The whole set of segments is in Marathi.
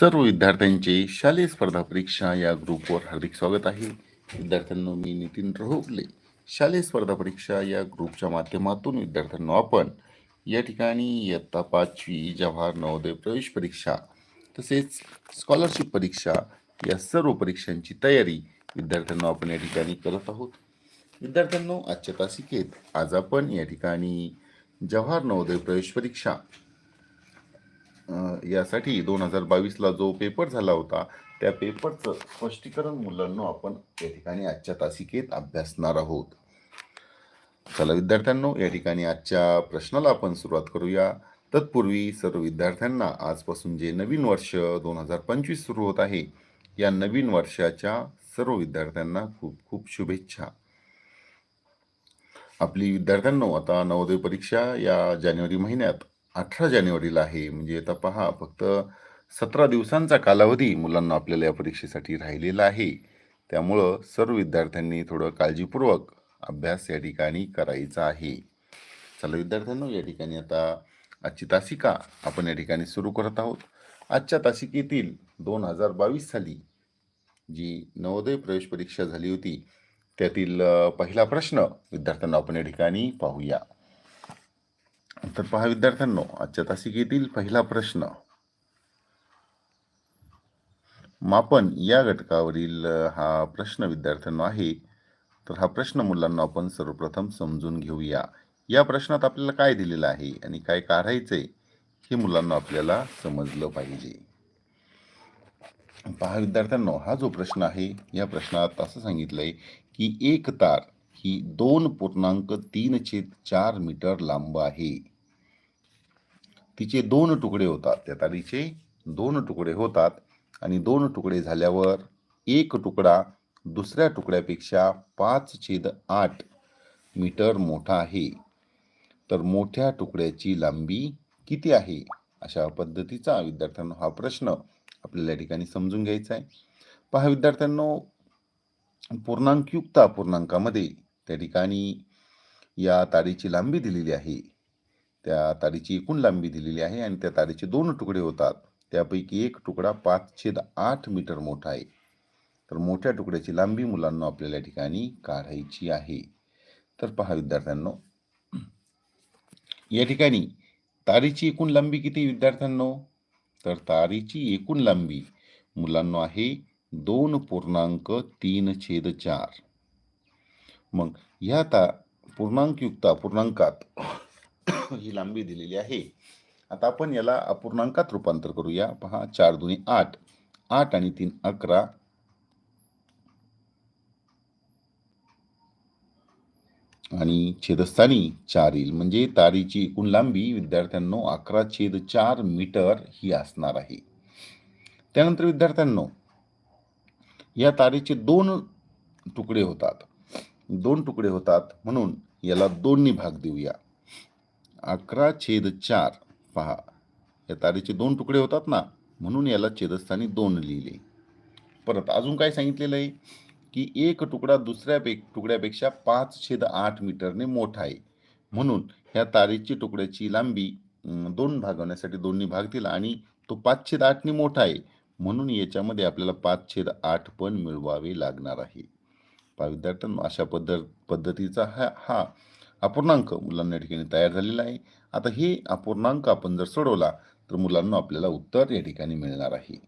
सर्व विद्यार्थ्यांचे शालेय स्पर्धा परीक्षा या ग्रुपवर हार्दिक स्वागत आहे. विद्यार्थ्यांनो मी नितीन रहोगले. शालेय स्पर्धा परीक्षा या ग्रुपच्या माध्यमातून विद्यार्थ्यांना आपण या ठिकाणी इयत्ता पाचवी जवाहर नवोदय प्रवेश परीक्षा तसेच स्कॉलरशिप परीक्षा या सर्व परीक्षांची तयारी विद्यार्थ्यांना आपण या ठिकाणी करत आहोत. विद्यार्थ्यांनो आजच्या तासिकेत आज आपण या ठिकाणी जवाहर नवोदय प्रवेश परीक्षा यासाठी दोन हजार बावीसला जो पेपर झाला होता त्या पेपरचं स्पष्टीकरण मुलांना आपण या ठिकाणी आजच्या तासिकेत अभ्यासणार आहोत. चला विद्यार्थ्यांनो या ठिकाणी आजच्या प्रश्नाला आपण सुरुवात करूया. तत्पूर्वी सर्व विद्यार्थ्यांना आजपासून जे नवीन वर्ष दोन हजार पंचवीस सुरू होत आहे या नवीन वर्षाच्या सर्व विद्यार्थ्यांना खूप खूप शुभेच्छा. आपली विद्यार्थ्यांनो आता नवोदय परीक्षा या जानेवारी महिन्यात अठरा जानेवारीला आहे. म्हणजे आता पहा फक्त सतरा दिवसांचा कालावधी मुलांना आपल्याला या परीक्षेसाठी राहिलेला आहे. त्यामुळं सर्व विद्यार्थ्यांनी थोडं काळजीपूर्वक अभ्यास या ठिकाणी करायचा आहे. चला विद्यार्थ्यांनो या ठिकाणी आता आजची तासिका आपण या ठिकाणी सुरू करत आहोत. आजच्या तासिकेतील दोन हजार बावीस साली जी नवोदय प्रवेश परीक्षा झाली होती त्यातील पहिला प्रश्न विद्यार्थ्यांना आपण या ठिकाणी पाहूया. तर पहा विद्यार्थ्यांनो आजच्या तासिकेतील पहिला प्रश्न. मापन या घटकावरील हा प्रश्न विद्यार्थ्यांनो आहे. तर हा प्रश्न मुलांना आपण सर्वप्रथम समजून घेऊया. या प्रश्नात आपल्याला काय दिलेलं आहे आणि काय काढायचंय हे मुलांना आपल्याला समजलं पाहिजे. पहा विद्यार्थ्यांनो हा जो प्रश्न आहे या प्रश्नात असं सांगितलंय की एक तार ही दोन पूर्णांक तीन छेद चार मीटर लांब आहे. तिचे दोन तुकडे होतात. त्या तारीचे दोन तुकडे होतात आणि दोन तुकडे झाल्यावर एक तुकडा दुसऱ्या तुकड्यापेक्षा पाच छेद आठ मीटर मोठा आहे. तर मोठ्या तुकड्याची लांबी किती आहे? अशा पद्धतीचा विद्यार्थ्यांनो हा प्रश्न आपल्याला या ठिकाणी समजून घ्यायचा आहे. पहा विद्यार्थ्यांनो पूर्णांकयुक्त अपूर्णांकामध्ये त्या ठिकाणी या तारीची लांबी दिलेली आहे. त्या तारीची एकूण लांबी दिलेली आहे आणि त्या तारीचे दोन तुकडे होतात. त्यापैकी एक तुकडा पाच छेद आठ मीटर मोठा आहे. तर मोठ्या तुकड्याची लांबी मुलांना आपल्याला ठिकाणी काढायची आहे. तर पहा विद्यार्थ्यांनो. या ठिकाणी तारीची एकूण लांबी किती विद्यार्थ्यांनो? तर तारीची एकूण लांबी मुलांना आहे दोन पूर्णांक तीन छेद चार. मग ह्या ता पूर्णांकयुक्त पूर्णांकात ही लांबी दिलेली आहे. आता आपण याला अपूर्णांकात रूपांतर करूया. पहा चार दोन्ही आठ. आठ आणि तीन अकरा. आणि छेदस्थानी चार येईल म्हणजे तारीची एकूण लांबी विद्यार्थ्यांनो अकरा छेद चार मीटर ही असणार आहे. त्यानंतर विद्यार्थ्यांनो या तारेचे दोन तुकडे होतात. दोन तुकडे होतात. म्हणून याला दोन्ही भाग देऊया. अकरा छेद चार. पहा या तारेचे दोन तुकडे होतात ना म्हणून याला छेदस्थानी दोन लिहिले. परत अजून काय सांगितलेलं आहे? की एक तुकडा दुसऱ्या पे तुकड्यापेक्षा पाच छेद आठ मीटरने मोठा आहे. म्हणून ह्या तारेची तुकड्याची लांबी दोन भागवण्यासाठी दोन्ही भाग आणि तो पाच छेद आठने मोठा आहे. म्हणून याच्यामध्ये आपल्याला पाच छेद आठ पण मिळवावे लागणार आहे. पहा अशा पद्धत पद्धतीचा हा हा अपूर्णांक मुलांना या ठिकाणी तयार झालेला आहे. आता हे अपूर्णांक आपण जर सोडवला तर मुलांना आपल्याला उत्तर या ठिकाणी मिळणार आहे.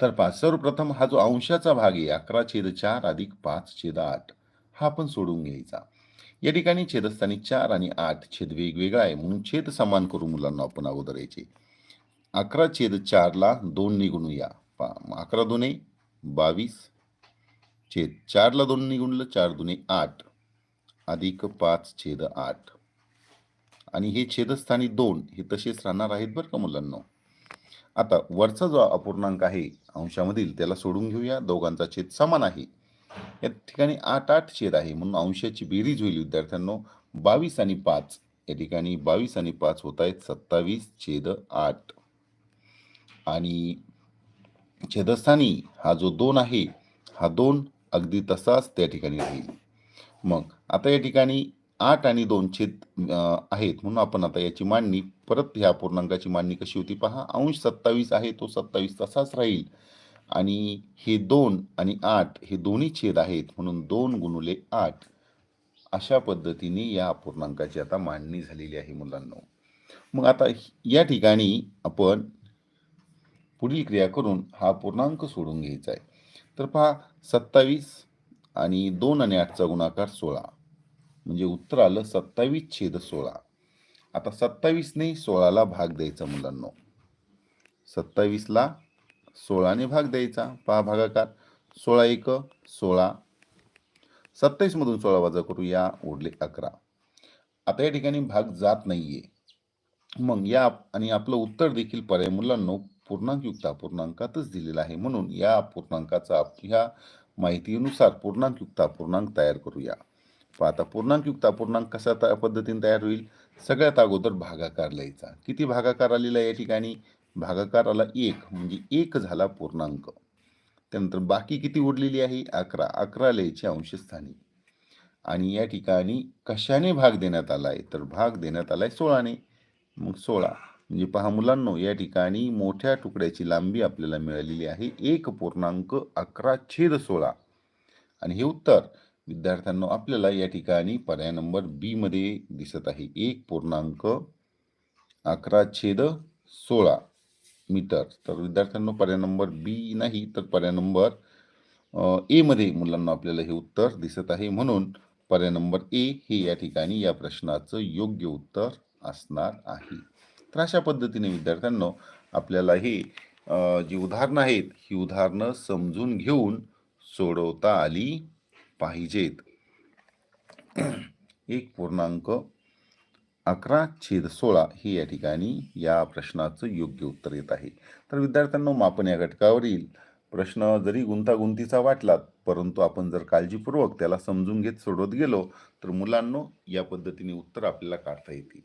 तर पाच सर्वप्रथम हा जो अंशाचा भाग आहे अकरा छेद चार अधिक पाच छेद आठ हा आपण सोडून घ्यायचा. या ठिकाणी छेदस्थानी चार आणि आठ छेद वेगवेगळा आहे म्हणून छेद समान करून मुलांना आपण अगोदर यायचे. अकरा छेद चारला दोन निगुणूया या. अकरा दोने बावीस छेद चारला दोन निगुणलं चार दुने आठ. अधिक पाच छेद आठ. आणि हे छेदस्थानी दोन हे तसेच राहणार आहेत बरं का मुलांना? आता वरचा जो अपूर्णांक आहे अंशामधील त्याला सोडून घेऊया. दोघांचा छेद समान आहे. या ठिकाणी आठ आठ छेद आहे म्हणून अंशाची बेरीज होईल विद्यार्थ्यांनो. बावीस आणि पाच या ठिकाणी बावीस आणि पाच होत आहेत. सत्तावीस छेद आठ. आणि छेदस्थानी हा जो दोन आहे हा दोन अगदी तसाच त्या ठिकाणी राहील. मग आता या ठिकाणी आठ आणि दोन छेद आहेत म्हणून आपण आता याची मांडणी परत ह्या पूर्णांकाची मांडणी कशी होती पहा. अंश सत्तावीस आहे तो सत्तावीस तसाच राहील. आणि हे दोन आणि आठ हे दोन्ही छेद आहेत म्हणून दोन गुणुले आठ. अशा पद्धतीने या पूर्णांकाची आता मांडणी झालेली आहे मुलांना. मग आता या ठिकाणी आपण पुढील क्रिया करून हा पूर्णांक सोडून घ्यायचा आहे. तर पहा सत्तावीस आणि दोन आणि आठचा गुणाकार सोळा. म्हणजे उत्तर आलं सत्तावीस छेद सोळा. आता सत्तावीसने सोळाला भाग द्यायचा मुलांना. सत्तावीसला सोळाने भाग द्यायचा. पहा भागाकार. सोळा एक सोळा. सत्तावीसमधून सोळा वजा करू या उरले अकरा. आता या ठिकाणी भाग जात नाहीये. मग या आणि आपलं उत्तर देखील पर्याय मुलांनो पूर्णांकयुक्त अपूर्णांकातच दिलेलं आहे. म्हणून या पूर्णांकाचा ह्या माहितीनुसार पूर्णांकयुक्त अपूर्णांक तयार करूया. आता पूर्णांकयुक्त अपूर्णांक कसा त्या पद्धतीने तयार होईल? सगळ्यात अगोदर भागाकार लिहायचा. किती भागाकार आलेला आहे या ठिकाणी? भागाकार आला एक म्हणजे एक झाला पूर्णांक. त्यानंतर बाकी किती उरलेली आहे? अकरा. अकरा लिहायची अंशस्थानी. आणि या ठिकाणी कशाने भाग देण्यात आला आहे तर भाग देण्यात आला आहे सोळाने. मग सोळा. म्हणजे पहा मुलांनो या ठिकाणी मोठ्या तुकड्याची लांबी आपल्याला मिळालेली आहे. एक पूर्णांक अकरा छेद सोळा. आणि हे उत्तर विद्यार्थ्यांना आपल्याला या ठिकाणी पर्याय नंबर बी मध्ये दिसत आहे. एक पूर्णांक अकरा छेद सोळा मीटर. तर विद्यार्थ्यांना पर्याय नंबर बी नाही तर पर्याय नंबर ए मध्ये मुलांना आपल्याला हे उत्तर दिसत आहे. म्हणून पर्याय नंबर ए हे या ठिकाणी या प्रश्नाचं योग्य उत्तर असणार आहे. तर अशा पद्धतीने विद्यार्थ्यांना आपल्याला हे जी उदाहरणं आहेत ही उदाहरणं समजून घेऊन सोडवता आली. पाहिजेत. एक पूर्णांक अकरा छेद सोळा हे या ठिकाणी या प्रश्नाचं योग्य उत्तर येत आहे. तर विद्यार्थ्यांना मापन या घटकावरील प्रश्न जरी गुंतागुंतीचा वाटला परंतु आपण जर काळजीपूर्वक त्याला समजून घेत सोडवत गेलो तर मुलांनो या पद्धतीने उत्तर आपल्याला काढता येतील.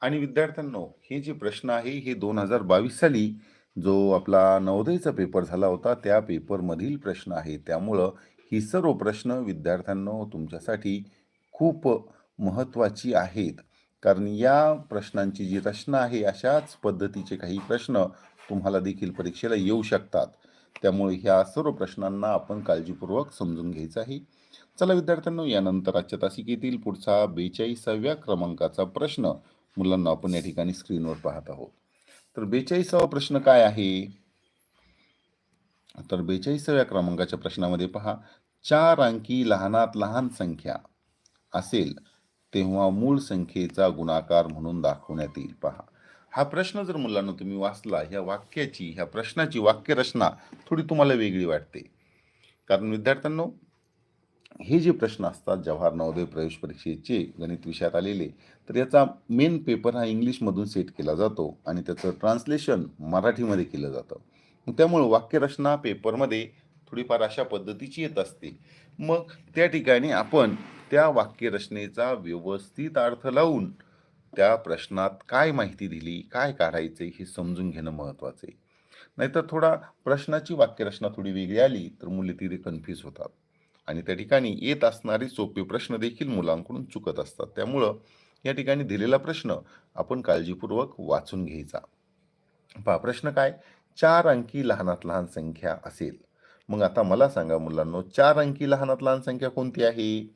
आणि विद्यार्थ्यांनो हे जे प्रश्न आहे हे दोन हजार बावीस साली जो आपला नवोदयचा पेपर झाला होता त्या पेपरमधील प्रश्न आहे. त्यामुळं ही सर्व प्रश्न विद्यार्थ्यांनो तुमच्यासाठी खूप महत्त्वाची आहेत. कारण या प्रश्नांची जी रचना आहे अशाच पद्धतीचे काही प्रश्न तुम्हाला देखील परीक्षेला येऊ शकतात. त्यामुळे ह्या सर्व प्रश्नांना आपण काळजीपूर्वक समजून घ्यायचं आहे. चला विद्यार्थ्यांनो यानंतर आजच्या तासिकेतील पुढचा बेचाळीसाव्या क्रमांकाचा प्रश्न मुलांना आपण या ठिकाणी स्क्रीनवर पाहत आहोत. तर बेचाळीसावा प्रश्न काय आहे? तर बेचाळीसाव्या क्रमांकाच्या प्रश्नामध्ये पहा. चार अंकी लहानात लहान संख्या असेल तेव्हा मूळ संख्येचा गुणाकार म्हणून दाखवण्यात येईल. पहा हा प्रश्न जर मुलांना तुम्ही वाचला ह्या वाक्याची ह्या प्रश्नाची वाक्यरचना थोडी तुम्हाला वेगळी वाटते. कारण विद्यार्थ्यांनो हे जे प्रश्न असतात जवाहर नवोदय प्रवेश परीक्षेचे गणित विषयात आलेले तर याचा मेन पेपर हा इंग्लिशमधून सेट केला जातो आणि त्याचं ट्रान्सलेशन मराठीमध्ये केलं जातं. त्यामुळं वाक्यरचना पेपरमध्ये थोडीफार अशा पद्धतीची येत असते. मग त्या ठिकाणी आपण त्या वाक्यरचनेचा व्यवस्थित अर्थ लावून त्या प्रश्नात काय माहिती दिली काय काढायचे हे समजून घेणं महत्त्वाचं. आहे नाहीतर थोडा प्रश्नाची वाक्यरचना थोडी वेगळी आली तर मुले तिथे कन्फ्यूज होतात. आणि त्या ठिकाणी येत असणारे सोपे प्रश्न देखील मुलांकडून चुकत असतात. त्यामुळं या ठिकाणी दिलेला प्रश्न आपण काळजीपूर्वक वाचून घ्यायचा. पहा प्रश्न काय? चार अंकी लहानात लहान संख्या असेल. मग आता मला सांगा मुलांनो चार अंकी लहानात लहान संख्या कोणती आहे?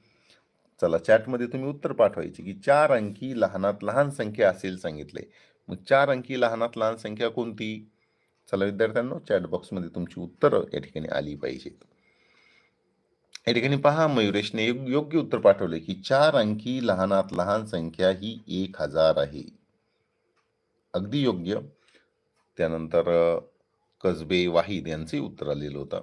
चला चॅटमध्ये तुम्ही उत्तर पाठवायचे की चार अंकी लहानात लहान संख्या असेल सांगितले. मग चार अंकी लहानात लहान संख्या कोणती? चला विद्यार्थ्यांनो चॅट बॉक्समध्ये तुमची उत्तरं या ठिकाणी आली पाहिजेत. या ठिकाणी पहा मयुरेशने योग्य उत्तर पाठवले की चार अंकी लहानात लहान संख्या ही एक हजार आहे. अगदी योग्य. त्यानंतर कसबे वाहिद यांचे उत्तर आलेलं होतं.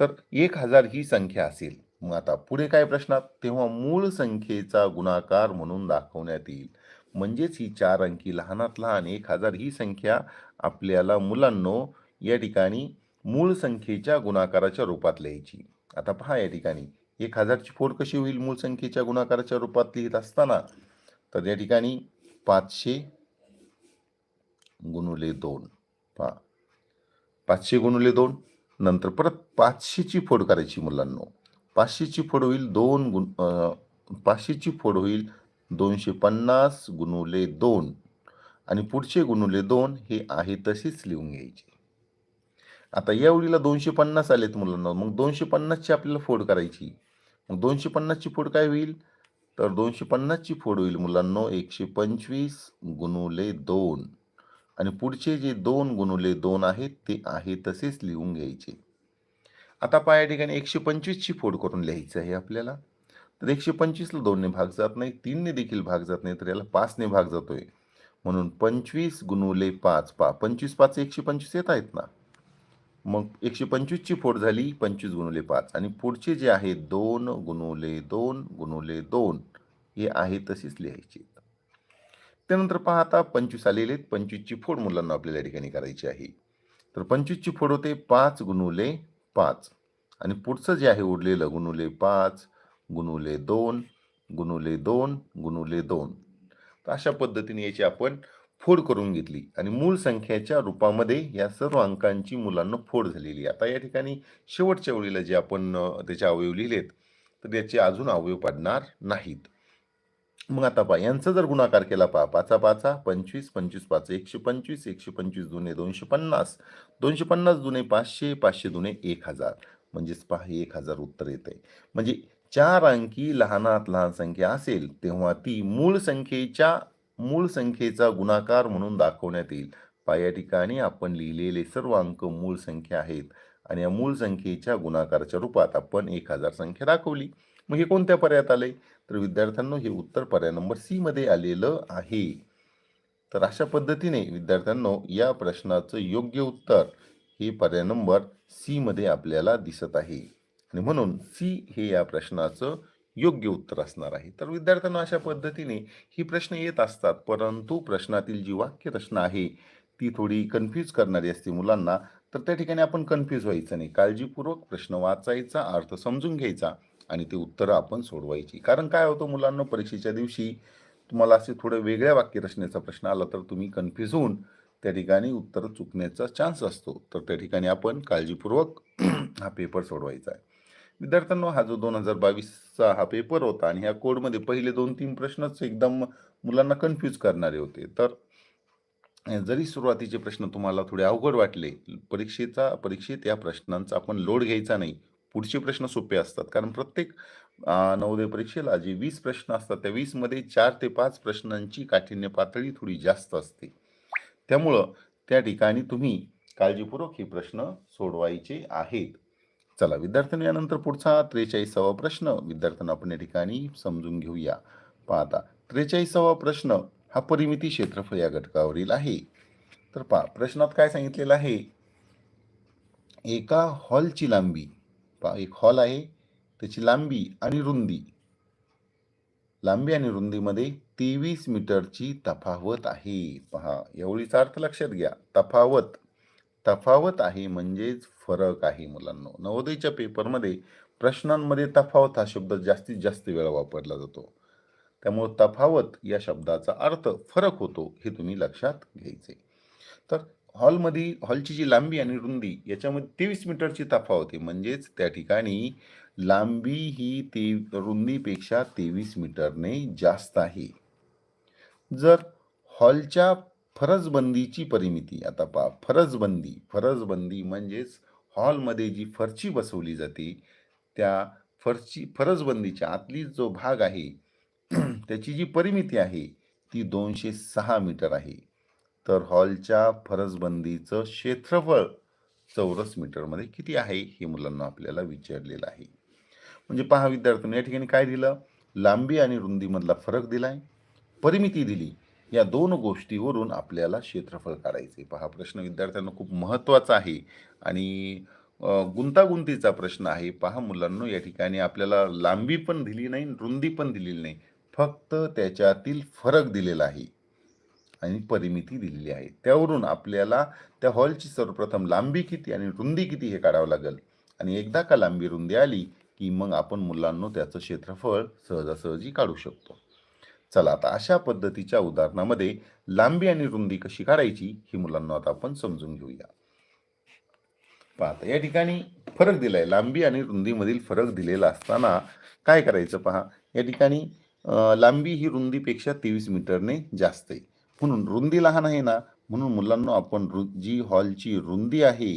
तर एक हजार ही संख्या असेल. मग आता पुढे काय प्रश्नात? तेव्हा मूळ संख्येचा गुणाकार म्हणून दाखवण्यात येईल. म्हणजेच ही चार अंकी लहानात लहान एक हजार ही संख्या आपल्याला मुलांनो या ठिकाणी मूळ संख्येच्या गुणाकाराच्या रूपात लिहायची. आता पहा या ठिकाणी. एक हजारची फोड कशी होईल मूळ संख्येच्या गुणाकाराच्या रूपात लिहित असताना? तर या ठिकाणी पाचशे गुणुले दोन. पहा. पाचशे गुणुले दोन. नंतर परत पाचशेची फोड करायची मुलांनो. पाचशेची फोड होईल दोन गुण पाचशेची फोड होईल दोनशे पन्नास गुणुले दोन. आणि पुढचे गुणुले दोन हे आहे तसेच लिहून घ्यायचे. आता या ओळीला दोनशे पन्नास आलेत मुलांना मग दोनशे पन्नासची आपल्याला फोड करायची. मग दोनशे पन्नासची फोड काय होईल? तर दोनशे पन्नासची फोड होईल मुलांनो एकशे पंचवीस गुणुले दोन. आणि पुढचे जे दोन गुणुले दोन आहेत ते आहे तसेच लिहून घ्यायचे. आता पहा या ठिकाणी एकशे पंचवीसची फोड करून लिहायचं आहे आपल्याला. तर एकशे पंचवीसला दोनने भाग जात नाही तीनने देखील भाग जात नाही तर याला पाचने भाग जातोय. म्हणून पंचवीस गुणुले पाच पा पंचवीस पाच एकशे पंचवीस येत आहेत ना? मग एकशे पंचवीसची फोड झाली पंचवीस गुणुले पाच. आणि पुढचे जे आहे दोन गुणुले दोन गुणुले दोन हे आहे तसेच लिहायचे. त्यानंतर पहा आता पंचवीस आलेले आहेत. पंचवीसची फोड मुलांना आपल्याला या ठिकाणी करायची आहे. तर पंचवीसची फोड होते पाच गुणुले पाच. आणि पुढचं जे आहे उरलेलं गुणुले पाच गुणुले दोन गुणुले दोन गुणुले दोन. तर अशा पद्धतीने याची आपण फोड करून घेतली. आणि मूळ संख्येच्या रूपामध्ये या सर्व अंकांची मुलांना फोड झालेली आहे. आता या ठिकाणी शेवटच्या वेळीला जे आपण त्याचे अवयव लिहिलेत तर याचे अजून अवयव पडणार नाहीत. मग आता पहा यांचा जर गुणाकार केला पहा पाचा पाचा पंचवीस पंचवीस पाच एकशे पंचवीस एकशे पंचवीस दुने दोनशे पन्नास. दोनशे पन्नास दुने पाचशे पाचशे दुने एक हजार. म्हणजेच पहा हे एक हजार उत्तर येत आहे म्हणजे चार अंकी लहानात लहान संख्या असेल तेव्हा ती मूळ संख्येच्या मूळ संख्येचा गुणाकार म्हणून दाखवण्यात येईल. पहा या ठिकाणी आपण लिहिलेले सर्व अंक मूळ संख्या आहेत आणि या मूळ संख्येच्या गुणाकाराच्या रूपात आपण एक हजार संख्या दाखवली. मग हे कोणत्या पर्यायात आले तर विद्यार्थ्यांनो हे उत्तर पर्याय नंबर सी मध्ये आलेलं आहे. तर अशा पद्धतीने विद्यार्थ्यांनो या प्रश्नाचं योग्य उत्तर हे पर्याय नंबर सी मध्ये आपल्याला दिसत आहे. आणि म्हणून सी हे या प्रश्नाचं योग्य उत्तर असणार आहे. तर विद्यार्थ्यांना अशा पद्धतीने ही प्रश्न येत असतात परंतु प्रश्नातील जी वाक्यरचना आहे ती थोडी कन्फ्यूज करणारी असते मुलांना. तर त्या ठिकाणी आपण कन्फ्यूज व्हायचं नाही. काळजीपूर्वक प्रश्न वाचायचा अर्थ समजून घ्यायचा. आणि ते उत्तरं आपण सोडवायची. कारण काय होतं मुलांना परीक्षेच्या दिवशी तुम्हाला असे थोडं वेगळ्या वाक्यरचनेचा प्रश्न आला तर तुम्ही कन्फ्यूज होऊन त्या ठिकाणी उत्तर चुकण्याचा चान्स असतो. तर त्या ठिकाणी आपण काळजीपूर्वक हा पेपर सोडवायचा आहे. विद्यार्थ्यांनो हा जो दोन हजार बावीसचा हा पेपर होता आणि ह्या कोडमध्ये पहिले दोन तीन प्रश्नच एकदम मुलांना कन्फ्यूज करणारे होते. तर जरी सुरुवातीचे प्रश्न तुम्हाला थोडे अवघड वाटले परीक्षेचा परीक्षेत या प्रश्नांचा आपण लोड घ्यायचा नाही पुढचे प्रश्न सोपे असतात. कारण प्रत्येक नवोदय परीक्षेला जे वीस प्रश्न असतात त्या वीसमध्ये चार ते पाच प्रश्नांची काठिण्य पातळी थोडी जास्त असते. त्यामुळं त्या ठिकाणी तुम्ही काळजीपूर्वक हे प्रश्न सोडवायचे आहेत. चला विद्यार्थ्यांनी यानंतर पुढचा त्रेचाळीसावा प्रश्न. विद्यार्थ्यांना आपण या ठिकाणी समजून घेऊया. पाहता त्रेचाळीसावा प्रश्न हा परिमिती क्षेत्रफळ या घटकावरील आहे. तर पहा प्रश्नात काय सांगितलेलं आहे? एका हॉलची लांबी एक हॉल आहे. त्याची लांबी आणि रुंदी. लांबी आणि रुंदीमध्ये तेवीस मीटरची तफावत आहे. पहा एवढीचा अर्थ लक्षात घ्या. तफावत. तफावत आहे म्हणजेच फरक आहे मुलांना. नवोदयच्या पेपरमध्ये प्रश्नांमध्ये तफावत हा शब्द जास्तीत जास्त वेळा वापरला जातो. त्यामुळे तफावत या शब्दाचा अर्थ फरक होतो हे तुम्ही लक्षात घ्यायचे. तर हॉलमध्ये हॉलची जी लांबी आणि रुंदी याच्यामध्ये तेवीस मीटरची तफावत आहे. म्हणजेच त्या ठिकाणी लांबी ही ते रुंदीपेक्षा तेवीस मीटरने जास्त आहे. जर हॉलच्या फरजबंदीची परिमिती आता पहा फरजबंदी फरजबंदी म्हणजेच हॉलमध्ये जी फरची बसवली जाते त्या फरची फरजबंदीच्या आतली जो भाग आहे त्याची जी परिमिती आहे ती दोनशे सहा मीटर आहे. तर हॉलच्या फरसबंदीचं क्षेत्रफळ चौरस मीटरमध्ये किती आहे हे मुलांना आपल्याला विचारलेलं आहे. म्हणजे पहा विद्यार्थ्यांनी या ठिकाणी काय दिलं? लांबी आणि रुंदीमधला फरक दिला आहे परिमिती दिली. या दोन गोष्टीवरून आपल्याला क्षेत्रफळ काढायचे पहा प्रश्न विद्यार्थ्यांना खूप महत्त्वाचा आहे. आणि गुंतागुंतीचा प्रश्न आहे. पहा मुलांनो या ठिकाणी आपल्याला लांबी पण दिली नाही रुंदी पण दिलेली नाही. फक्त त्याच्यातील फरक दिलेला आहे. आणि परिमिती दिलेली आहे. त्यावरून आपल्याला त्या हॉलची सर्वप्रथम लांबी किती आणि रुंदी किती हे काढावं लागेल? आणि एकदा का लांबी रुंदी आली की मग आपण मुलांनो त्याचं क्षेत्रफळ सहजासहजी काढू शकतो. चला आता अशा पद्धतीच्या उदाहरणामध्ये लांबी आणि रुंदी कशी काढायची ही मुलांना आता आपण समजून घेऊया. पाहता या ठिकाणी फरक दिलाय. लांबी आणि रुंदीमधील फरक दिलेला असताना काय करायचं पहा? या ठिकाणी लांबी ही रुंदीपेक्षा तेवीस मीटरने जास्त आहे. म्हणून रुंदी लहान आहे ना म्हणून मुलांना आपण रु जी हॉलची रुंदी आहे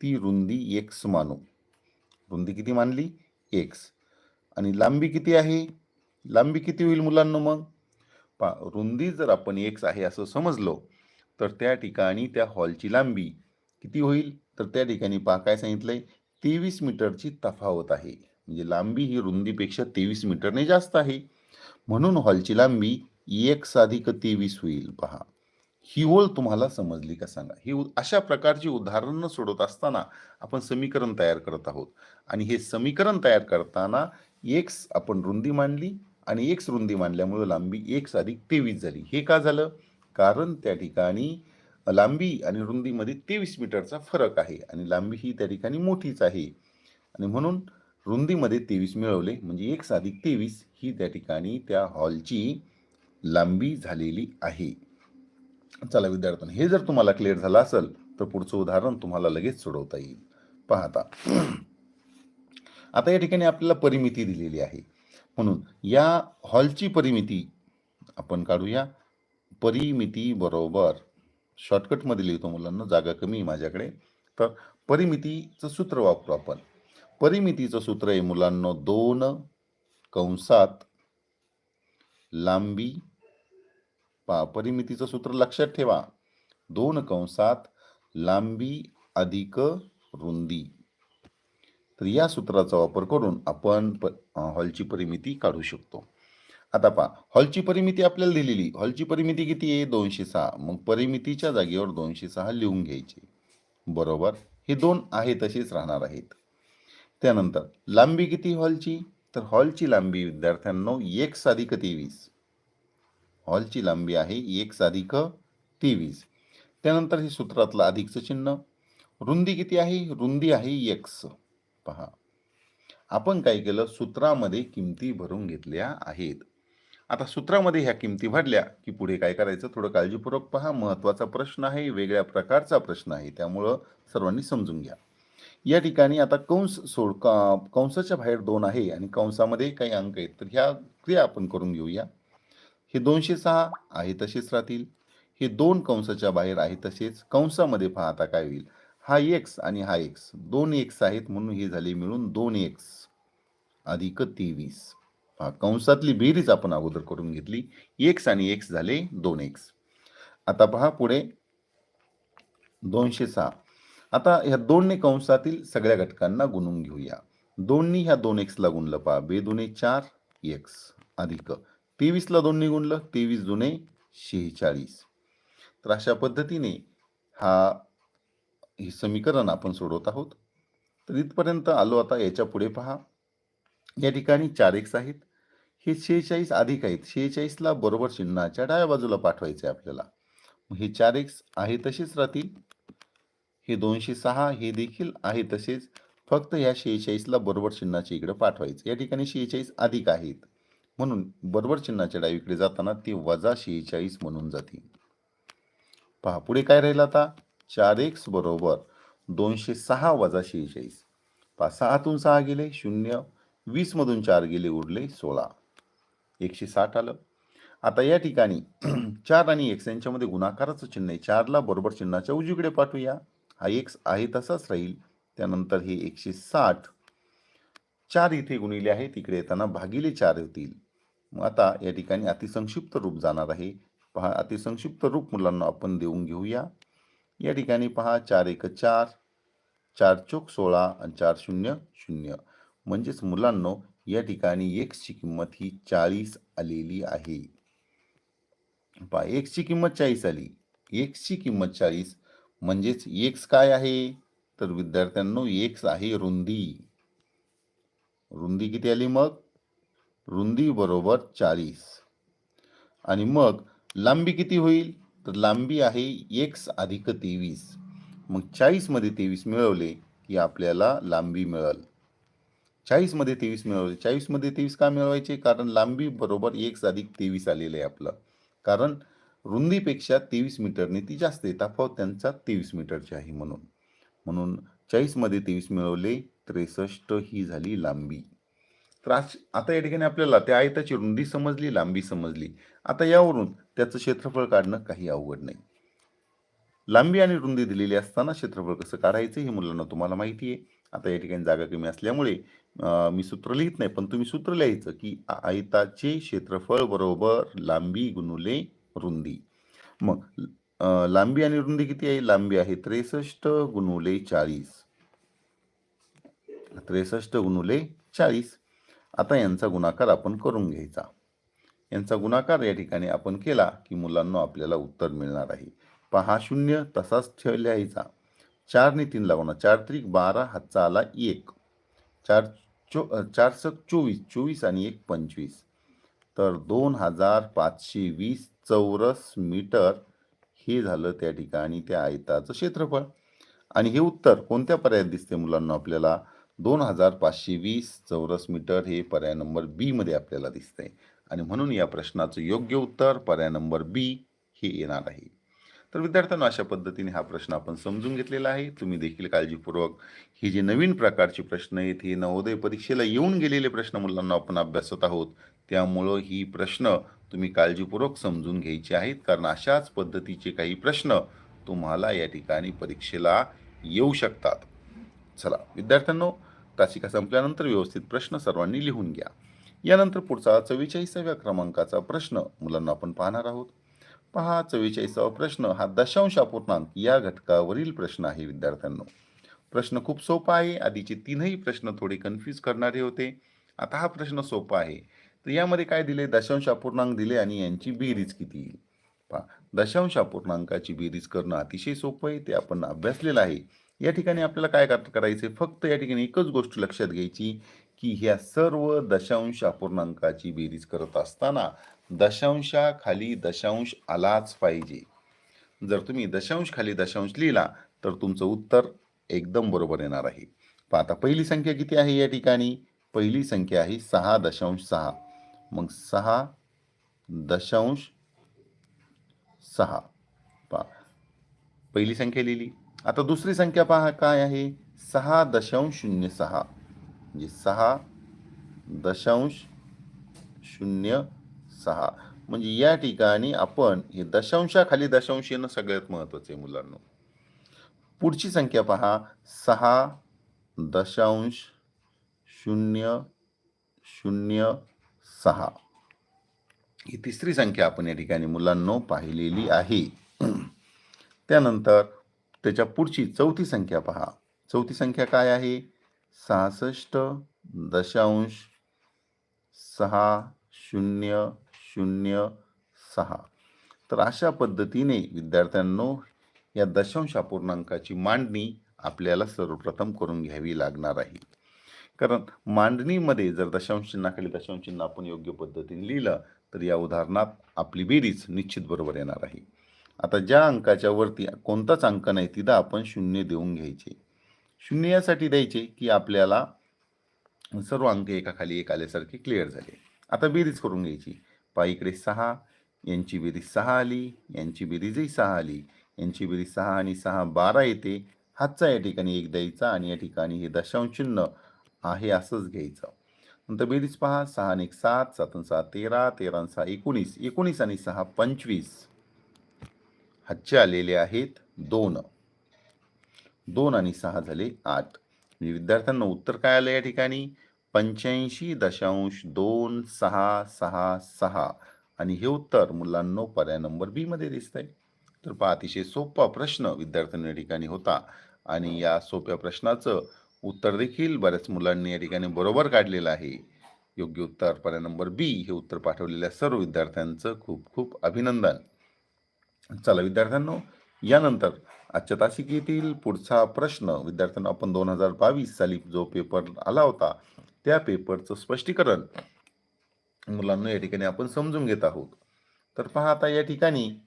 ती रुंदी एक्स मानू. रुंदी किती मानली? एक्स. आणि लांबी किती आहे? लांबी किती होईल मुलांना मग? पा रुंदी जर आपण एक्स आहे असं समजलो तर त्या ठिकाणी त्या हॉलची लांबी किती होईल? तर त्या ठिकाणी पहा काय सांगितलं आहे तेवीस मीटरची तफावत आहे. म्हणजे लांबी ही रुंदीपेक्षा तेवीस मीटरने जास्त आहे. म्हणून हॉलची लांबी एक साधिक तेवीस होईल. पहा. ही ओळ तुम्हाला समजली का सांगा? ही अशा प्रकारची उदाहरणं सोडत असताना आपण समीकरण तयार करत आहोत. आणि हे समीकरण तयार करताना एक्स आपण रुंदी मांडली आणि एक्स रुंदी मांडल्यामुळे लांबी एक्स अधिक तेवीस झाली. हे का झालं? कारण त्या ठिकाणी लांबी आणि रुंदीमध्ये तेवीस मीटरचा फरक आहे आणि लांबी ही त्या ठिकाणी मोठीच आहे. आणि म्हणून रुंदीमध्ये तेवीस मिळवले. म्हणजे एक्स अधिक तेवीस ही त्या ठिकाणी त्या हॉलची लांबी झालेली आहे. चला विद्यार्थ्यांनो हे जर तुम्हाला क्लिअर झालं असेल तर पुढचं उदाहरण तुम्हाला लगेच सोडवता येईल. पाहता आता. या ठिकाणी आपल्याला परिमिती दिलेली आहे. म्हणून या हॉलची परिमिती आपण काढूया. परिमिती बरोबर. शॉर्टकटमध्ये लिहितो मुलांना जागा कमी माझ्याकडे. तर परिमितीचं सूत्र वापरू आपण. परिमितीचं सूत्र आहे मुलांना दोन कंसात लांबी पा परिमितीचं सूत्र लक्षात ठेवा. दोन कंसात लांबी अधिक रुंदी. तर या सूत्राचा वापर करून आपण प हॉलची परिमिती काढू शकतो. आता पहा हॉलची परिमिती आपल्याला दिलेली. हॉलची परिमिती किती आहे? दोनशे सहा. मग परिमितीच्या जागेवर दोनशे सहा लिहून घ्यायचे. बरोबर? हे दोन आहे तसेच राहणार आहेत. त्यानंतर लांबी किती हॉलची? तर हॉलची लांबी विद्यार्थ्यांनो एक्स अधिक तेवीस. हॉलची लांबी आहे एक अधिक तेवीस. त्यानंतर हे सूत्रातलं अधिकचं चिन्ह. रुंदी किती आहे? रुंदी आहे एक्स पहा. आपण काय केलं? सूत्रामध्ये किमती भरून घेतल्या आहेत. आता सूत्रामध्ये ह्या किमती भरल्या की पुढे काय करायचं? थोडं काळजीपूर्वक पहा. महत्त्वाचा प्रश्न आहे वेगळ्या प्रकारचा प्रश्न आहे. त्यामुळं सर्वांनी समजून घ्या. या ठिकाणी आता कंस सोड का कंसाच्या बाहेर दोन आहे आणि कंसामध्ये काही अंक आहेत. तर ह्या क्रिया आपण करून घेऊया. हे दोनशे सहा आहे तसेच राहतील. हे दोन कंसाच्या बाहेर आहे तसेच कंसामध्ये पहा आता काय होईल. हा एक्स आणि हा एक्स दोन एक्स आहेत म्हणून हे झाले मिळून दोन एक्स अधिक तेवीस. हा कंसातली बेरीज आपण अगोदर करून घेतली. एक्स आणि एक्स झाले दोन एक्स आता पहा पुढे दोनशे सहा. आता ह्या दोनने कंसातील सगळ्या घटकांना गुणून घेऊया. दोननी ह्या दोन एक्सला गुणलं पहा. बे दुने चार एक्स अधिक तेवीसला दोन गुणलं तेवीस जुने शेहेचाळीस. तर अशा पद्धतीने हा हे समीकरण आपण सोडवत आहोत. तर इथपर्यंत आलो आता याच्यापुढे पहा. या ठिकाणी चार एक्स आहेत. हे शेहेचाळीस अधिक आहेत. शेहेचाळीसला बरोबर चिन्हाच्या डाव्या बाजूला पाठवायचे आपल्याला. मग हे चार एक्स आहे तसेच राहतील. हे दोनशे सहा हे देखील आहे तसेच. फक्त ह्या शेहेचाळीसला बरोबर चिन्हाच्या इकडे पाठवायचे. या ठिकाणी शेहेचाळीस अधिक आहेत. म्हणून बरोबर चिन्हाच्या डावीकडे जाताना ते वजा शेहेचाळीस म्हणून जातील पहा पुढे काय राहील आता? चार एक्स बरोबर दोनशे सहा वजा शेहेचाळीस. पहा सहातून सहा गेले शून्य. वीसमधून चार गेले उरले सोळा. एकशे साठ आलं. आता या ठिकाणी चार आणि एक्स यांच्यामध्ये गुणाकाराचं चिन्ह आहे. चारला बरोबर चिन्हाच्या उजवीकडे पाठवूया. हा एक्स आहे तसाच राहील. त्यानंतर हे एकशे साठ. चार इथे गुणिले आहे तिकडे येताना भागिले चार होतील मग आता या ठिकाणी अतिसंक्षिप्त रूप जाणार आहे. पहा अतिसंक्षिप्त रूप मुलांना आपण देऊन घेऊया. या ठिकाणी पहा चार एक चार चार चोक सोळा आणि चार शून्य शून्य. म्हणजेच मुलांनो या ठिकाणी एक्सची किंमत ही चाळीस आलेली आहे. पहा एक्सची किंमत चाळीस आली. एक्सची किंमत चाळीस म्हणजेच एक्स काय आहे? तर विद्यार्थ्यांनो एक्स आहे रुंदी. रुंदी किती आली मग? रुंदी बरोबर चाळीस. आणि मग लांबी किती होईल? तर लांबी आहे एक्स अधिक तेवीस. मग चाळीसमध्ये तेवीस मिळवले की आपल्याला लांबी मिळेल. चाळीसमध्ये तेवीस मिळवले. चाळीसमध्ये तेवीस का मिळवायचे? कारण लांबी बरोबर एक्स अधिक तेवीस आलेलं आहे आपलं. कारण रुंदीपेक्षा तेवीस मीटरने ती जास्त आहे. तफावत त्यांचा तेवीस मीटरची आहे म्हणून. म्हणून चाळीसमध्ये तेवीस मिळवले त्रेसष्ट ही झाली लांबी. त्रास आता या ठिकाणी आपल्याला त्या आयताची रुंदी समजली लांबी समजली. आता यावरून त्याचं क्षेत्रफळ काढणं काही अवघड नाही. लांबी आणि रुंदी दिलेली असताना क्षेत्रफळ कसं काढायचं हे मुलांना तुम्हाला माहिती आहे. आता या ठिकाणी जागा कमी असल्यामुळे मी सूत्र लिहित नाही पण तुम्ही सूत्र लिहायचं की आयताचे क्षेत्रफळ बरोबर लांबी गुणुले रुंदी. मग लांबी आणि रुंदी किती आहे? लांबी आहे त्रेसष्ट गुणुले चाळीस. त्रेसष्ट गुणुले चाळीस. आता यांचा गुणाकार आपण करून घ्यायचा. यांचा गुणाकार या ठिकाणी आपण केला की मुलांना आपल्याला उत्तर मिळणार आहे. पहा शून्य तसाच ठेव लिहायचा. चारने तीन लावणार चार त्रिक बारा हातचा आला एक. चार चो चार सक चोवीस. चोवीस आणि एक पंचवीस. तर दोन हजार पाचशे वीस चौरस मीटर हे झालं त्या ठिकाणी त्या आयताचं क्षेत्रफळ. आणि हे उत्तर कोणत्या पर्यायात दिसते मुलांना आपल्याला? दोन हजार पाचशे वीस चौरस मीटर हे पर्याय नंबर बीमध्ये आपल्याला दिसतंय. आणि म्हणून या प्रश्नाचं योग्य उत्तर पर्याय नंबर बी हे येणार आहे. तर विद्यार्थ्यांनो अशा पद्धतीने हा प्रश्न आपण समजून घेतलेला आहे. तुम्ही देखील काळजीपूर्वक हे जे नवीन प्रकारचे प्रश्न आहेत हे नवोदय परीक्षेला येऊन गेलेले प्रश्न मुलांना आपण अभ्यासत आहोत. त्यामुळं ही प्रश्न तुम्ही काळजीपूर्वक समजून घ्यायचे आहेत. कारण अशाच पद्धतीचे काही प्रश्न तुम्हाला या ठिकाणी परीक्षेला येऊ शकतात. चला विद्यार्थ्यांनो तासिका संपल्यानंतर व्यवस्थित प्रश्न सर्वांनी लिहून घ्या. यानंतर पुढचा चव्वेचाळीसाव्या क्रमांकाचा प्रश्न मुलांना आपण पाहणार आहोत. पहा चव्वेचाळीसावा प्रश्न हा दशांश अपूर्णांक या घटकावरील प्रश्न आहे विद्यार्थ्यांनो. प्रश्न खूप सोपा आहे आधीचे तीनही प्रश्न थोडे कन्फ्यूज करणारे होते. आता हा प्रश्न सोपा आहे. तर यामध्ये काय दिले? दशांश अपूर्णांक दिले आणि यांची बेरीज किती येईल? पहा दशांश अपूर्णांकाची बेरीज करणं अतिशय सोपं आहे ते आपण अभ्यासलेलं आहे. या ठिकाणी आपल्याला काय करायचं आहे फक्त या ठिकाणी एकच गोष्ट लक्षात घ्यायची की ह्या सर्व दशांश अपूर्णांकाची बेरीज करत असताना दशांशाखाली दशांश आलाच पाहिजे. जर तुम्ही दशांश खाली दशांश लिहिला तर तुमचं उत्तर एकदम बरोबर येणार आहे. पहा आता पहिली संख्या किती आहे या ठिकाणी? पहिली संख्या आहे सहा दशांश सहा. मग सहा दशांश सहा. पहा. पहिली संख्या लिहिली. आता दुसरी संख्या पहा काय आहे? सहा दशांश शून्य सहा. म्हणजे सहा दशांश शून्य सहा. म्हणजे या ठिकाणी आपण हे दशांशाखाली दशांश येणं सगळ्यात महत्त्वाचं आहे मुलांना. पुढची संख्या पहा. सहा दशांश शून्य शून्य सहा. ही तिसरी संख्या आपण या ठिकाणी मुलांनो पाहिलेली आहे. त्यानंतर त्याच्या पुढची चौथी संख्या पहा. चौथी संख्या काय आहे? सहासष्ट दशांश सहा शून्य शून्य सहा. तर अशा पद्धतीने विद्यार्थ्यांनो या दशांश अपूर्णांकाची मांडणी आपल्याला सर्वप्रथम करून घ्यावी लागणार आहे. कारण मांडणीमध्ये जर दशांश चिन्हाखाली दशांश चिन्ह आपण योग्य पद्धतीने लिहिलं तर या उदाहरणात आपली बेरीज निश्चित बरोबर येणार आहे. आता ज्या अंकाच्या वरती कोणताच अंक नाही तिथं आपण शून्य देऊन घ्यायचे. शून्य यासाठी द्यायचे की आपल्याला सर्व अंक एकाखाली एक आल्यासारखे क्लिअर झाले. आता बेरीज करून घ्यायची. पहा इकडे सहा यांची बेरीज सहा आली यांची बेरीजही सहा आली. यांची बेरीज सहा आणि सहा बारा येते. हातचा या ठिकाणी एक द्यायचा आणि या ठिकाणी हे दशांश चिन्ह आहे असंच घ्यायचं. नंतर बेरीज पहा सहा आणि एक सात सात आणि सहा तेरा तेरा आणि सहा एकोणीस. एकोणीस आणि सहा पंचवीस. हातचे आलेले आहेत दोन. दोन आणि सहा झाले आठ. म्हणजे विद्यार्थ्यांना उत्तर काय आलं या ठिकाणी? पंच्याऐंशी दशांश दोन सहा सहा सहा. आणि हे उत्तर मुलांनो पर्याय नंबर बी मध्ये दिसतंय. तर पहा अतिशय सोपा प्रश्न विद्यार्थ्यांनी या ठिकाणी होता. आणि या सोप्या प्रश्नाचं उत्तर देखील बऱ्याच मुलांनी या ठिकाणी बरोबर काढलेलं आहे. योग्य उत्तर पर्याय नंबर बी हे उत्तर पाठवलेल्या सर्व विद्यार्थ्यांचं खूप खूप अभिनंदन. चला विद्यार्थ्यांनो यानंतर आजच्या तासिकेतील पुढचा प्रश्न विद्यार्थ्यांना आपण दोन हजार बावीस साली जो पेपर आला होता त्या पेपरचं स्पष्टीकरण मुलांना या ठिकाणी आपण समजून घेत आहोत. तर पहा आता या ठिकाणी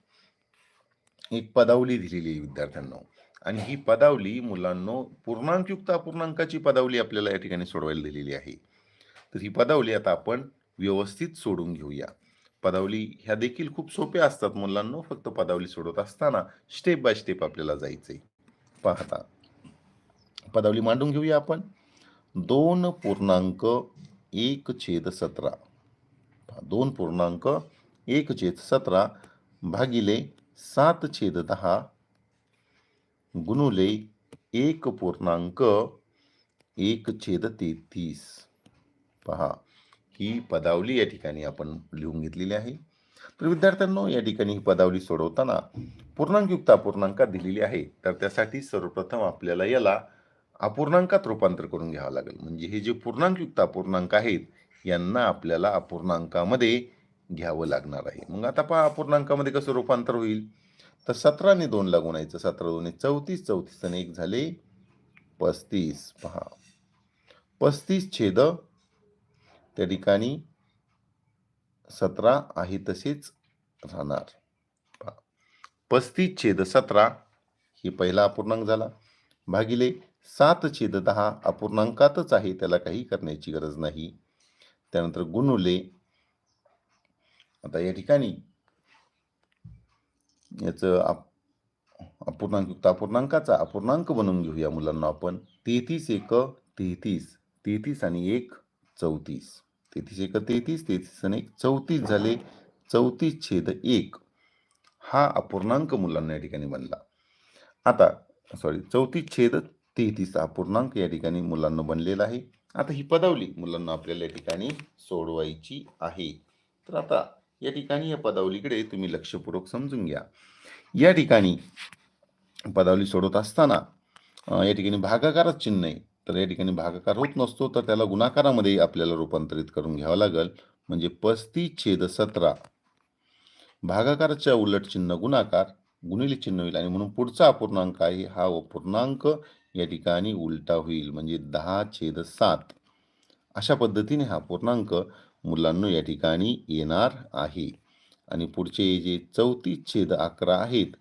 एक पदावली दिलेली आहे विद्यार्थ्यांना. आणि ही पदावली मुलांनो पूर्णांकयुक्त अपूर्णांकाची पदावली आपल्याला या ठिकाणी सोडवायला दिलेली आहे. तर ही पदावली आता आपण व्यवस्थित सोडून घेऊया. पदावली ह्या देखील खूप सोप्या असतात मुलांना फक्त पदावली सोडवत असताना स्टेप बाय स्टेप आपल्याला जायचंय. पाहता. पदावली मांडून घेऊया आपण. दोन पूर्णांक एक छेद सतरा. दोन पूर्णांक एक छेद सतरा भागिले सात छेद दहा गुणुले एक पूर्णांक एक छेद तेहतीस. पहा ही पदावली या ठिकाणी आपण लिहून घेतलेली आहे. तर विद्यार्थ्यांनो या ठिकाणी ही पदावली सोडवताना पूर्णांकयुक्त अपूर्णांकात दिलेली आहे. तर त्यासाठी सर्वप्रथम आपल्याला याला अपूर्णांकात रूपांतर करून घ्यावं लागेल. म्हणजे हे जे पूर्णांकयुक्त अपूर्णांक आहेत यांना आपल्याला अपूर्णांकामध्ये घ्यावं लागणार आहे. मग आता पहा अपूर्णांकामध्ये कसं रूपांतर होईल? तर सतराने लागून गुणायचं सतरा दोन्ही चौतीस. चौतीस आणि एक झाले पस्तीस. पहा. पस्तीस छेद त्या ठिकाणी सतरा आहे तसेच राहणार. पस्तीस छेद सतरा हे पहिला अपूर्णांक झाला. भागिले सात छेद दहा अपूर्णांकातच आहे त्याला काही करण्याची गरज नाही. त्यानंतर गुणुले. आता या ठिकाणी याचं आप अपूर्णांकयुक्त अपूर्णांकाचा अपूर्णांक बनवून घेऊया मुलांना आपण. तेहतीस एक तेहतीस तेहतीस आणि एक चौतीस. तेहतीस एक तेहतीस तेहतीस आणि एक चौतीस झाले चौतीस छेद एक. हा अपूर्णांक मुलांना या ठिकाणी बनला. आता सॉरी चौतीस छेद तेहतीस अपूर्णांक या ठिकाणी मुलांना बनलेला आहे. आता ही पदावली मुलांना आपल्याला या ठिकाणी सोडवायची आहे. तर आता या ठिकाणी या पदावलीकडे तुम्ही लक्षपूर्वक समजून घ्या. या ठिकाणी पदावली सोडवत असताना या ठिकाणी भागाकारच चिन्ह आहे. तर या ठिकाणी भागाकार होत नसतो तर त्याला गुणाकारामध्ये आपल्याला रूपांतरित करून घ्यावं लागेल. म्हणजे पस्तीस छेद सतरा. भागाकाराच्या उलट चिन्ह गुणाकार गुणिले चिन्ह होईल आणि म्हणून पुढचा अपूर्णांक आहे हा अपूर्णांक या ठिकाणी उलटा होईल. म्हणजे दहा छेद सात. अशा पद्धतीने हा पूर्णांक मुलांना या ठिकाणी येणार आहे. आणि पुढचे जे चौतीस छेद अकरा आहेत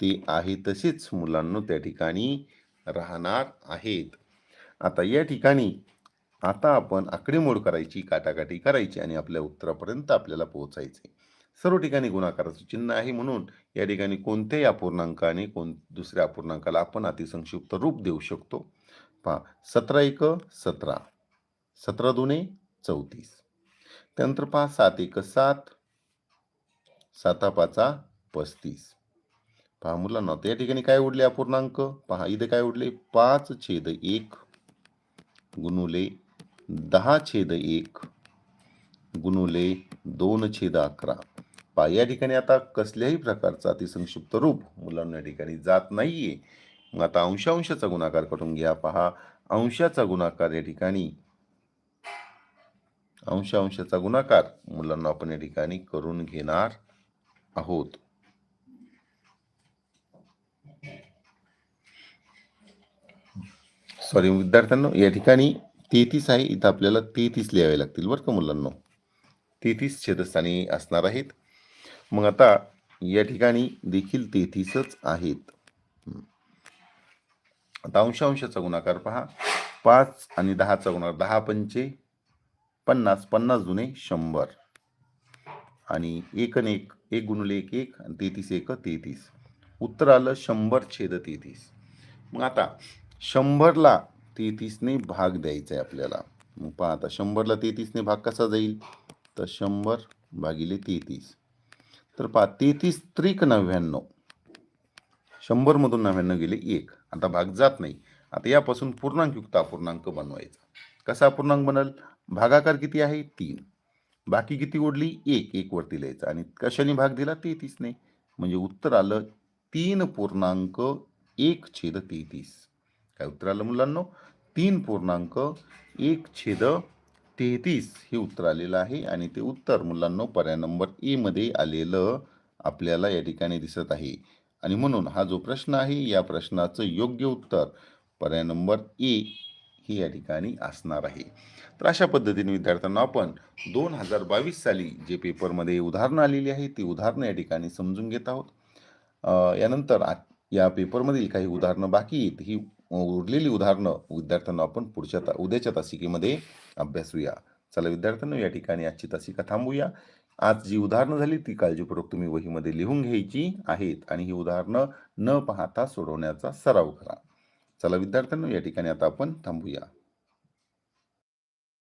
ते आहे तसेच मुलांना त्या ठिकाणी राहणार आहेत. आता या ठिकाणी आता आपण आकडेमोड करायची काटाकाटी करायची आणि आपल्या उत्तरापर्यंत आपल्याला पोहोचायचे सर्व ठिकाणी गुणाकाराचं चिन्ह आहे म्हणून या ठिकाणी कोणत्याही अपूर्णांकाने कोण दुसऱ्या अपूर्णांकाला आपण अतिसंक्षिप्त रूप देऊ शकतो. पहा सतरा एक सतरा. सतरा दुने चौतीस. त्यानंतर पहा सात एक सात. साता पाचा पस्तीस. पहा मुलांना त्या ठिकाणी काय उडले अपूर्णांक? पहा इथे काय उडले पाच छेद एक गुणुले दहा छेद एक गुणुले दोन छेद अकरा. पा या ठिकाणी आता कसल्याही प्रकारचा अतिसंक्षिप्त रूप मुलांना या ठिकाणी जात नाहीये. मग आता अंशांशाचा गुणाकार करून घ्या. पहा अंशाचा गुणाकार या ठिकाणी अंश अंशाचा गुणाकार मुलांना आपण या ठिकाणी करून घेणार आहोत. सॉरी विद्यार्थ्यांनो या ठिकाणी तेहतीस आहे. इथं आपल्याला तेहतीस लिहावे लागतील बरं का मुलांना? तेहतीस छेदस्थानी असणार आहेत. मग आता या ठिकाणी देखील तेहतीसच आहेत. आता अंश अंशाचा गुणाकार पहा. पाच आणि दहाचा गुणाकार दहा पंचे पन्नास पन्नास जुने शंभर. आणि एक आणि एक एक गुणले एक एक आणि तेहतीस एक तेहतीस. उत्तर आलं शंभर छेद तेहतीस. मग आता शंभरला तेहतीसने भाग द्यायचा आहे आपल्याला. मग पहा आता शंभरला तेहतीसने भाग कसा जाईल? तर शंभर भागिले तेहतीस. तर पहा तेहतीस त्रिक नव्याण्णव. शंभरमधून नव्याण्णव गेले एक. आता भाग जात नाही. आता यापासून पूर्णांकयुक्त अपूर्णांक बनवायचा. कसा अपूर्णांक बनल? भागाकार किती आहे? तीन. बाकी किती ओढली? एक. एक वरती लिहायचं. आणि कशाने भाग दिला? तेहतीसने. म्हणजे उत्तर आलं तीन पूर्णांक एक छेद तेहतीस. काय उत्तर आलं मुलांना? तीन पूर्णांक एक छेद तेहतीस हे उत्तर आलेलं आहे आणि ते उत्तर मुलांना पर्याय नंबर एमध्ये आलेलं आपल्याला या ठिकाणी दिसत आहे. आणि म्हणून हा जो प्रश्न आहे या प्रश्नाचं योग्य उत्तर पर्याय नंबर ए हे या ठिकाणी असणार आहे. तर अशा पद्धतीने विद्यार्थ्यांना आपण दोन हजार बावीस साली जे पेपरमध्ये उदाहरणं आलेली आहे ती उदाहरणं या ठिकाणी समजून घेत आहोत. यानंतर आ- या पेपरमधील काही उदाहरणं बाकी आहेत ही उरलेली उदाहरणं विद्यार्थ्यांना आपण पुढच्या ता उद्याच्या तासिकेमध्ये अभ्यासूया चला विद्यार्थ्यांना या ठिकाणी आजची तासिका थांबूया. आज जी उदाहरणं झाली ती काळजीपूर्वक तुम्ही वहीमध्ये लिहून घ्यायची आहेत आणि ही उदाहरणं न पाहता सोडवण्याचा सराव करा. चला विद्यार्थ्यांना या ठिकाणी आता आपण थांबूया.